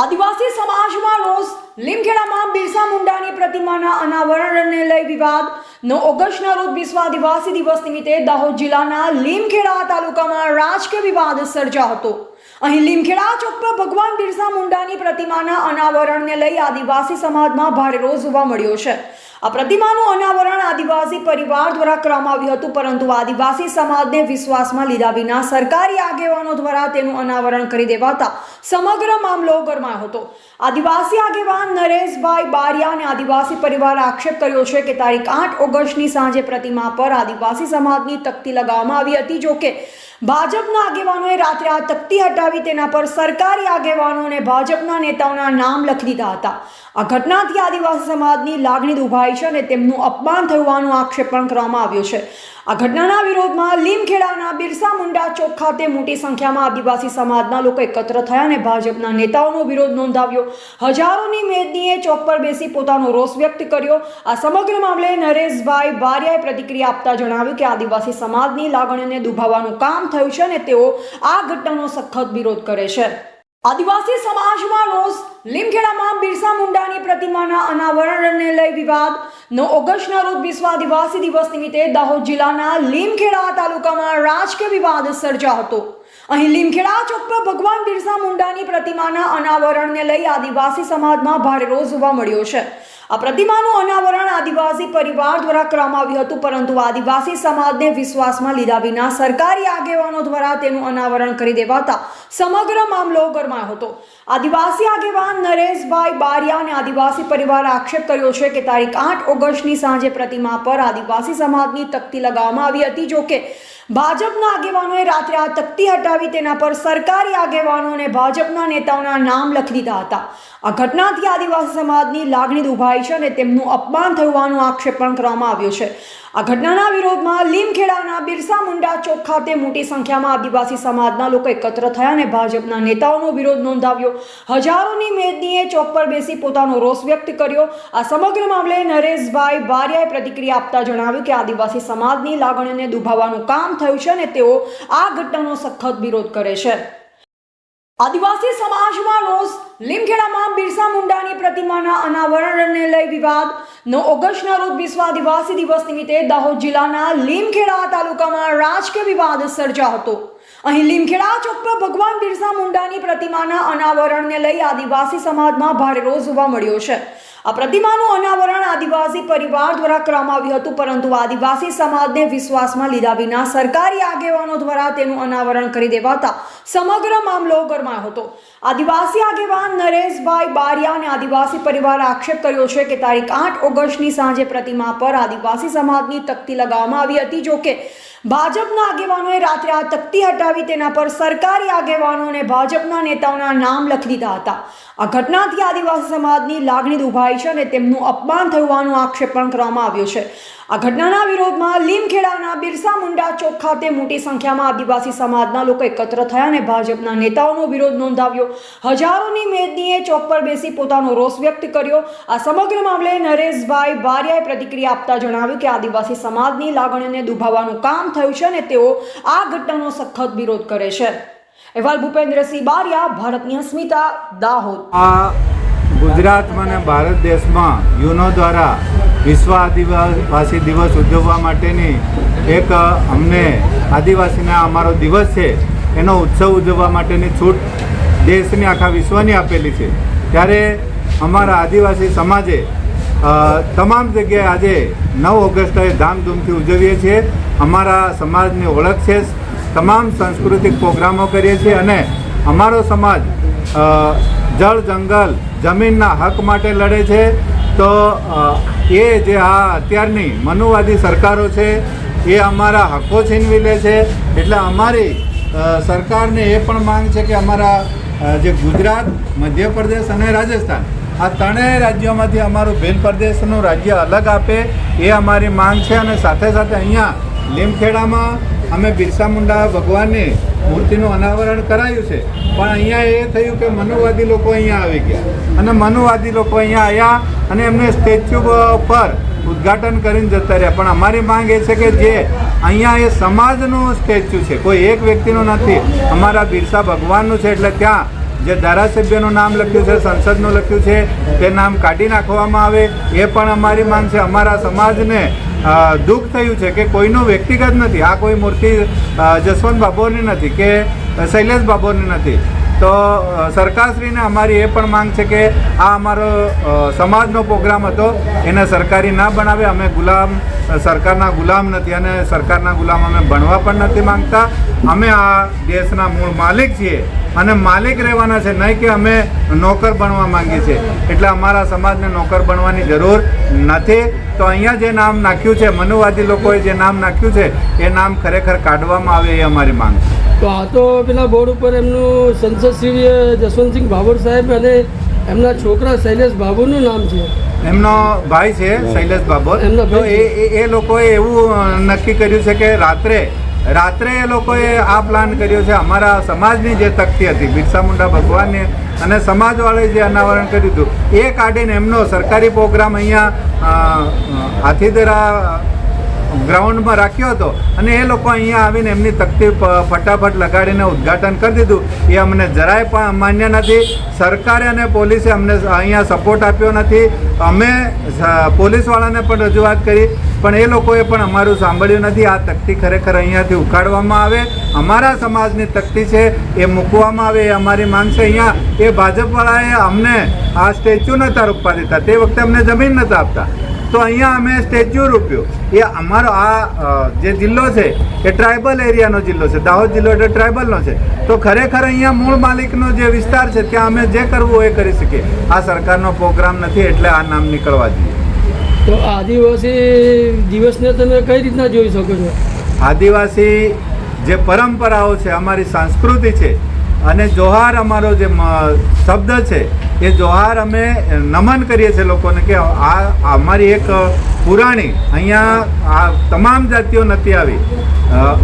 આદિવાસી સમાજમાં રોજ લીમખેડામાં બિરસા મુંડાની પ્રતિમાના અનાવરણને લઈ વિવાદ. નો ઓગસ્ટના રોજ વિશ્વ આદિવાસી દિવસ નિમિત્તે દાહોદ જિલ્લાના લીમખેડા તાલુકામાં રાજકીય વિવાદ સર્જા હતો. અહીં લીમખેડા ચોક પર ભગવાન બિરસા મુંડાની પ્રતિમાના અનાવરણને લઈ આદિવાસી સમાજમાં ભારે રોષ જોવા મળ્યો છે. આ પ્રતિમાનું અનાવરણ આદિવાસી પરિવાર દ્વારા કરવામાં આવ્યું હતું, પરંતુ આદિવાસી સમાજને વિશ્વાસમાં લીધા વિના સરકારી આગેવાનો દ્વારા તેનું અનાવરણ કરી દેવાતા સમગ્ર મામલો ગરમાયો હતો. આદિવાસી આગેવાન નરેશભાઈ બારિયા અને આદિવાસી પરિવારે આક્ષેપ કર્યો છે કે તારીખ આઠ ઓગસ્ટની સાંજે પ્રતિમા પર આદિવાસી સમાજની તકતી લગાવવામાં આવી હતી જોકે ભાજપના આગેવાનોએ રાત્રે આ તકતી હટાવી તેના પર સરકારી આગેવાનો અને ભાજપના નેતાઓના નામ લખી દીધા હતા. આ ઘટનાથી આદિવાસી સમાજની લાગણી દુભાઈ છે અને તેમનું અપમાન થયું હોવાનો આક્ષેપ પણ કરવામાં આવ્યો છે. આ ઘટનાના વિરોધમાં લીમખેડાના બિરસા મુંડા ચોક ખાતે મોટી સંખ્યામાં આદિવાસી સમાજના લોકો એકત્ર થયા અને ભાજપના નેતાઓનો વિરોધ નોંધાવ્યો. હજારોની મેદનીએ ચોક પર બેસી પોતાનો રોષ વ્યક્ત કર્યો. આ સમગ્ર મામલે નરેશભાઈ બારિયાએ પ્રતિક્રિયા આપતા જણાવ્યું કે આદિવાસી સમાજની લાગણીઓને દુભાવવાનું કામ થયું છે અને તેઓ આ ઘટનાનો સખત વિરોધ કરે છે. આદિવાસી સમાજમાં રોજ લીમખેડામાં બિરસા મુંડાની પ્રતિમાના અનાવરણને લઈ વિવાદ. નો ઓગસ્ટના રોજ વિશ્વ આદિવાસી દિવસ નિમિત્તે દાહોદ જિલ્લાના લીમખેડા તાલુકામાં રાજકીય વિવાદ સર્જા હતો. અહીં લીમખેડા ચોક પર ભગવાન બિરસા મુંડાની પ્રતિમાના અનાવરણને લઈ આદિવાસી સમાજમાં ભારે રોજ જોવા મળ્યો છે. આ પ્રતિમાનું અનાવરણ આદિવાસી પરિવાર દ્વારા કરવામાં આવ્યું હતું, પરંતુ આદિવાસી સમાજને વિશ્વાસમાં લીધા વિના સરકારી આગેવાનો દ્વારા તેનું અનાવરણ કરી દેવાતા સમગ્ર મામલો ગરમાયો હતો. આદિવાસી આગેવાન નરેશભાઈ બારિયા અને આદિવાસી પરિવારે આક્ષેપ કર્યો છે કે તારીખ આઠ ઓગસ્ટની સાંજે પ્રતિમા પર આદિવાસી સમાજની તકતી લગાવવામાં આવી હતી જોકે ભાજપના આગેવાનોએ રાત્રે આ તકતી હટાવી તેના પર સરકારી આગેવાનો અને ભાજપના નેતાઓના નામ લખી દીધા હતા. આ ઘટનાથી આદિવાસી સમાજની લાગણી દુભાઈ છે અને તેમનું અપમાન થયું આક્ષેપ પણ કરવામાં આવ્યો છે. આ ઘટનાના વિરોધમાં લીમખેડાના બિરસા મુંડા ચોક ખાતે મોટી સંખ્યામાં આદિવાસી સમાજના લોકો એકત્ર થયા અને ભાજપના નેતાઓનો વિરોધ નોંધાવ્યો. હજારોની મેદનીએ ચોક પર બેસી પોતાનો રોષ વ્યક્ત કર્યો. આ સમગ્ર મામલે નરેશભાઈ બારિયાએ પ્રતિક્રિયા આપતા જણાવ્યું કે આદિવાસી સમાજની લાગણીને દુભાવવાનું કામ થયું છે અને તેઓ આ ઘટનાનો સખત વિરોધ કરે છે. આદિવાસી સમાજમાં રોષ. લીમખેડામાં બિરસા મુંડાની પ્રતિમાના અનાવરણને લઈ વિવાદ. નો ઓગસ્ટના રોજ વિશ્વ આદિવાસી દિવસ નિમિત્તે દાહોદ જિલ્લાના લીમખેડા તાલુકામાં રાજકીય વિવાદ સર્જા હતો. અહીં લીમખેડા ચોક પર ભગવાન બિરસા મુંડાની પ્રતિમાના અનાવરણને લઈ આદિવાસી સમાજમાં ભારે રોષ જોવા મળ્યો છે. આ પ્રતિમાનું અનાવરણ આદિવાસી પરિવાર દ્વારા કરવામાં આવ્યું હતું, પરંતુ આદિવાસી સમાજને વિશ્વાસમાં લીધા વિના સરકારી આગેવાનો દ્વારા તેનું અનાવરણ કરી દેવાતા સમગ્ર મામલો ગરમાયો હતો. આદિવાસી આગેવાન નરેશભાઈ બારિયા અને આદિવાસી પરિવારે આક્ષેપ કર્યો છે કે તારીખ આઠ ઓગસ્ટની સાંજે પ્રતિમા પર આદિવાસી સમાજની તકતી લગાવવામાં આવી હતી જોકે ભાજપના આગેવાનોએ રાત્રે આ તકતી હટાવી તેના પર સરકારી આગેવાનો અને ભાજપના નેતાઓના નામ લખી દીધા હતા. આ ઘટનાથી આદિવાસી સમાજની લાગણી દુભાઈ છે અને તેમનું અપમાન થયું આક્ષેપ પણ કરવામાં આવ્યો છે. આ ઘટનાના વિરોધમાં લીમખેડાના બિરસા મુંડા ચોક ખાતે મોટી સંખ્યામાં આદિવાસી સમાજના લોકો એકત્ર થયા અને ભાજપના નેતાઓનો વિરોધ નોંધાવ્યો. હજારોની મેદનીએ ચોક પર બેસી પોતાનો રોષ વ્યક્ત કર્યો. આ સમગ્ર મામલે નરેશભાઈ બારિયાએ પ્રતિક્રિયા આપતા જણાવ્યું કે આદિવાસી સમાજની લાગણીઓને દુભાવવાનું કામ થયું છે અને તેઓ આ ઘટનાનો સખત વિરોધ કરે છે. અહેવાલ ભૂપેન્દ્રસિંહ બારિયા ભારતની અસ્મિતા દાહોદ. આ ગુજરાતમાં અને ભારત દેશમાં યુનો દ્વારા વિશ્વ આદિવાસી દિવસ ઉજવવા માટેની એક અમને આદિવાસીના અમારો દિવસ છે, એનો ઉત્સવ ઉજવવા માટેની છૂટ દેશની આખા વિશ્વની આપેલી છે. ત્યારે અમારા આદિવાસી સમાજે તમામ જગ્યાએ આજે નવ ઓગસ્ટે ધામધૂમથી ઉજવીએ છીએ. અમારા સમાજની ઓળખ છે. તમામ સાંસ્કૃતિક પ્રોગ્રામો કરીએ છીએ અને અમારો સમાજ જળ જંગલ, જમીનના હક માટે લડે છે. તો એ જે આ અત્યારની મનુવાદી સરકારો છે, એ અમારા હકો છીનવી લે છે. એટલે અમારી સરકારને એ પણ માંગ છે કે અમારા જે ગુજરાત, મધ્યપ્રદેશ અને રાજસ્થાન આ ત્રણેય રાજ્યોમાંથી અમારું ભીલ પ્રદેશનું રાજ્ય અલગ આપે એ અમારી માંગ છે અને સાથે સાથે અહીંયા લીમખેડામાં અમે બિરસા મુંડા ભગવાનની મૂર્તિનું અનાવરણ કરાયું છે. પણ અહીંયા એ થયું કે મનુવાદી લોકો અહીંયા આવી ગયા. અને મનુવાદી લોકો અહીંયા આવ્યા અને એમને સ્ટેચ્યુ પર ઉદ્ઘાટન કરીને જતા રહ્યા. પણ અમારી માંગ એ છે કે જે અહીંયા એ સમાજનું સ્ટેચ્યુ છે. કોઈ એક વ્યક્તિનું નથી. અમારા બિરસા ભગવાનનું છે એટલે ત્યાં જે ધારાસભ્યનું નામ લખ્યું છે, સંસદનું લખ્યું છે, તે નામ કાઢી નાખવામાં આવે, એ પણ અમારી માંગ છે. અમારા સમાજને દુઃખ થયું છે કે કોઈનું વ્યક્તિગત નથી. આ કોઈ મૂર્તિ જસવંત બાબોની નથી કે શૈલેષ બાબોની નથી. તો સરકારશ્રીને અમારી એ પણ માંગ છે કે આ અમારો સમાજનો પ્રોગ્રામ હતો, એને સરકારી ના બનાવે. અમે ગુલામ સરકારના ગુલામ નથી અને સરકારના ગુલામ અમે ભણવા પણ નથી માંગતા. અમે આ દેશના મૂળ માલિક છીએ અને માલિક રહેવાના છે, નહીં કે અમે નોકર બનવા માંગીએ છીએ. એટલે અમારા સમાજને નોકર બનવાની જરૂર નથી. તો અહીંયા જે નામ નાખ્યું છે, મનુવાદી લોકોએ જે નામ નાખ્યું છે, એ નામ ખરેખર કાઢવામાં આવે એ અમારી માંગ છે. તો આ તો પેલા બોર્ડ ઉપર એમનું સંસદશ્રી જસવંતસિંહ ભાભોર સાહેબ અને એમના છોકરા શૈલેષ બાબુનું નામ છે. એમનો ભાઈ છે શૈલેષ એમનો તો એ એ- લોકોએ એવું નક્કી કર્યું છે કે રાત્રે રાત્રે એ લોકોએ આ પ્લાન કર્યો છે. અમારા સમાજની જે તકતી હતી બિરસા મુંડા ભગવાનને અને સમાજવાળાએ જે અનાવરણ કર્યું હતું એ કાઢીને એમનો સરકારી પ્રોગ્રામ અહીંયા હાથીદરા ગ્રાઉન્ડમાં રાખ્યો હતો અને એ લોકો અહીંયા આવીને એમની તકતી ફટાફટ લગાડીને ઉદ્ઘાટન કરી દીધું. એ અમને જરાય પણ માન્ય નથી. સરકારે અને પોલીસે અમને અહીંયા સપોર્ટ આપ્યો નથી. અમે પોલીસવાળાને પણ રજૂઆત કરી, પણ એ લોકોએ પણ અમારું સાંભળ્યું નથી. આ તકતી ખરેખર અહીંયાથી ઉખાડવામાં આવે. અમારા સમાજની તકતી છે, એ મૂકવામાં આવે, એ અમારી માંગ છે. અહીંયા એ ભાજપવાળાએ અમને આ સ્ટેચ્યુ નહોતા રૂપવા દીધા. તે વખતે અમને જમીન નહોતા આપતા. તો અહીંયા અમે સ્ટેચ્યુ રૂપ્યું. એ અમારો આ જે જિલ્લો છે એ ટ્રાઇબલ એરિયાનો જિલ્લો છે. દાહોદ જિલ્લો એટલે ટ્રાઇબલનો છે. તો ખરેખર અહીંયા મૂળ માલિકનો જે વિસ્તાર છે ત્યાં અમે જે કરવું હોય એ કરી શકીએ. આ સરકારનો પ્રોગ્રામ નથી એટલે આ નામ નીકળવા જોઈએ. તો આદિવાસી દિવસને તમે કઈ રીતના જોઈ શકો છો? આદિવાસી જે પરંપરાઓ છે અમારી સંસ્કૃતિ છે અને જોહાર અમારો જે શબ્દ છે, એ જોહાર અમે નમન કરીએ છીએ લોકોને કે આ, અમારી એક પુરાણી અહીંયા આ તમામ જાતિઓ નથી આવી.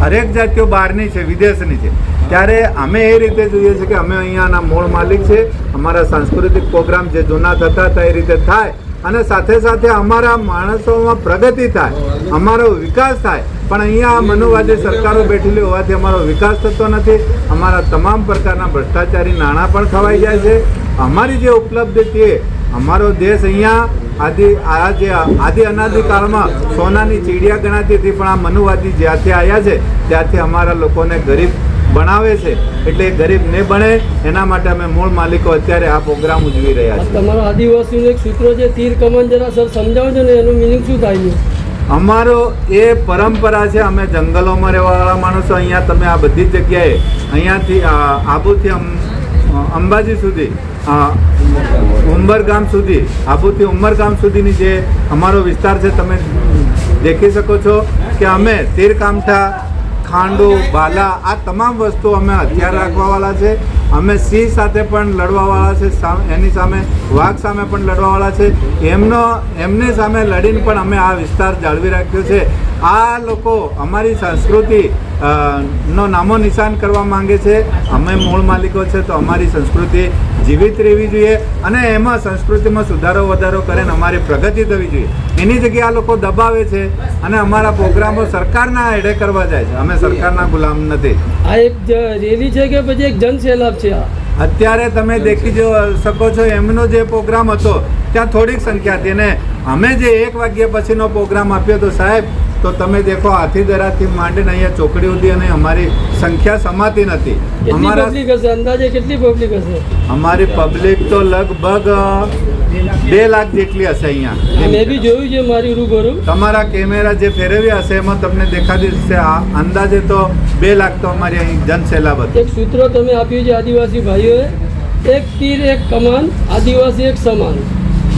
હરેક જાતિઓ બહારની છે, વિદેશની છે. ત્યારે અમે એ રીતે જોઈએ છીએ કે અમે અહીંયાના મૂળ માલિક છે. અમારા સાંસ્કૃતિક પ્રોગ્રામ જે જૂના થતા હતા એ રીતે થાય. અને સાથે સાથે અમારા માણસોમાં પ્રગતિ થાય. અમારો વિકાસ થાય. પણ અહીંયા મનુવાદી સરકારો બેઠેલી હોવાથી અમારો વિકાસ થતો નથી. અમારા તમામ પ્રકારના ભ્રષ્ટાચારી નાણાં પણ ખવાઈ જાય છે. અમારી જે ઉપલબ્ધિ છે અમારો દેશ અહીંયા આદિ આ જે આદિ અનાદિકાળમાં સોનાની ચીડિયા ગણાતી હતી પણ આ મનુવાદી જ્યાંથી આવ્યા છે ત્યાંથી અમારા લોકોને ગરીબ બનાવે છે. એટલે ગરીબ ને બને એના માટે અમે મૂળ માલિકો અત્યારે આ પ્રોગ્રામ ઉજવી રહ્યા છીએ. તમારો આદિવાસીનું એક સૂત્ર છે તીર કમન જરા સર સમજાવજો ને એનું મિનિંગ શું થાય છે? અમારો એ પરંપરા છે, અમે જંગલોમાં રહેવાવાળા માણસો, અહીંયા તમે આ બધી જગ્યાએ અહીંયાથી આબુથી અંબાજી સુધી ઉંબરગામ સુધી, આબુથી ઉંમરગામ સુધીની જે અમારો વિસ્તાર છે, તમે દેખી શકો છો કે અમે તીરકામઠા, ખાંડો, બાલા, આ તમામ વસ્તુઓ અમે હથિયાર રાખવાવાળા છે. અમે સિંહ સાથે પણ લડવાવાળા છે એની સામે, વાઘ સામે પણ લડવાવાળા છે. એમનો એમની સામે લડીને પણ અમે આ વિસ્તાર જાળવી રાખ્યો છે. આ લોકો અમારી સંસ્કૃતિ નો નામો નિશાન કરવા માંગે છે. અમે મૂળ માલિકો છે, તો અમારી સંસ્કૃતિ જીવિત રહેવી જોઈએ અને એમાં સંસ્કૃતિમાં સુધારો વધારો કરે અને અમારી પ્રગતિ થવી જોઈએ. એની જગ્યાએ આ લોકો દબાવે છે અને અમારા પ્રોગ્રામો સરકારના એડે કરવા જાય છે. અમે સરકારના ગુલામ નથી. આ એક રેલી છે કે પછી એક જનસેલાબ છે અત્યારે તમે દેખી જો શકો છો એમનો જે પ્રોગ્રામ હતો ત્યાં થોડીક સંખ્યા હતી. ને અમે જે એક વાગ્યા પછીનો પ્રોગ્રામ આપ્યો તો સાહેબ તો તમે દેખો હાથીદરાથી માંડીને અહીંયા ચોકડી સુધી અને અમારી સંખ્યા સમાતી નથી. અમારા અંદાજે કેટલી પબ્લિક હશે? અમારી પબ્લિક તો લગભગ બે લાખ જેટલી હશે અહીંયા. મેં બી જોયું છે મારી રૂબરૂ. તમારા કેમેરા જે ફેરવ્યા હશે એમાં તમને દેખાતી હશે આ અંદાજે તો બે લાખ તો અમારી અહીં જનસેલાબ હતી. એક સૂત્ર તમે આપ્યું છે આદિવાસી ભાઈઓએ એક તીર એક કમાન આદિવાસી એક સમાન.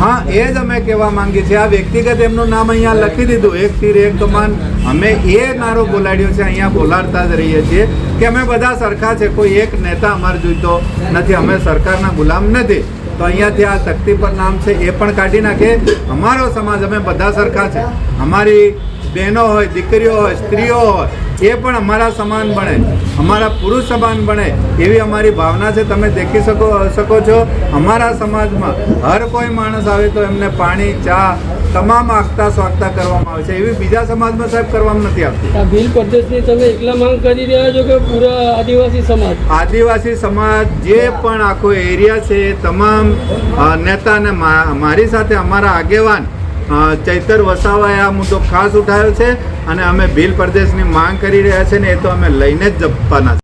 હા, એ જ અમે કહેવા માંગીએ છીએ. આ વ્યક્તિગત એમનું નામ અહીંયા લખી દીધું. એક તીર, એક કમાન. અમે એ નારો બોલાડ્યો છે, અહીંયા બોલાડતા જ રહીએ છીએ કે અમે બધા સરખા છે. કોઈ એક નેતા અમારે જોઈતો નથી. અમે સરકારના ગુલામ નથી. તો અહીંયાથી આ શક્તિ પર નામ છે, એ પણ કાઢી નાખે. અમારો સમાજ, અમે બધા સરખા છે. અમારી બહેનો હોય દીકરીઓ હોય સ્ત્રીઓ હોય એ પણ અમારા સમાન બને. અમારા પુરુષ સમાન બને. એવી અમારી ભાવના છે. તમે દેખી શકો શકો છો. અમારા સમાજમાં હર કોઈ માણસ આવે તો એમને પાણી ચા તમામ આગતા સ્વાગતા કરવામાં આવે છે. એવી બીજા સમાજમાં સાહેબ કરવામાં નથી આવતી. બિલ ભીલ તમે એકલા માંગ કરી રહ્યા છો કે પૂરા આદિવાસી સમાજ? આદિવાસી સમાજ જે પણ આખો એરિયા છે તમામ નેતાને મારી સાથે અમારા આગેવાન ચૈતર વસાવાએ આ મુદ્દો ખાસ ઉઠાવ્યો છે અને અમે ભીલ પ્રદેશની માંગ કરી રહ્યા છે ને એ તો અમે લઈને જ જપવાના છે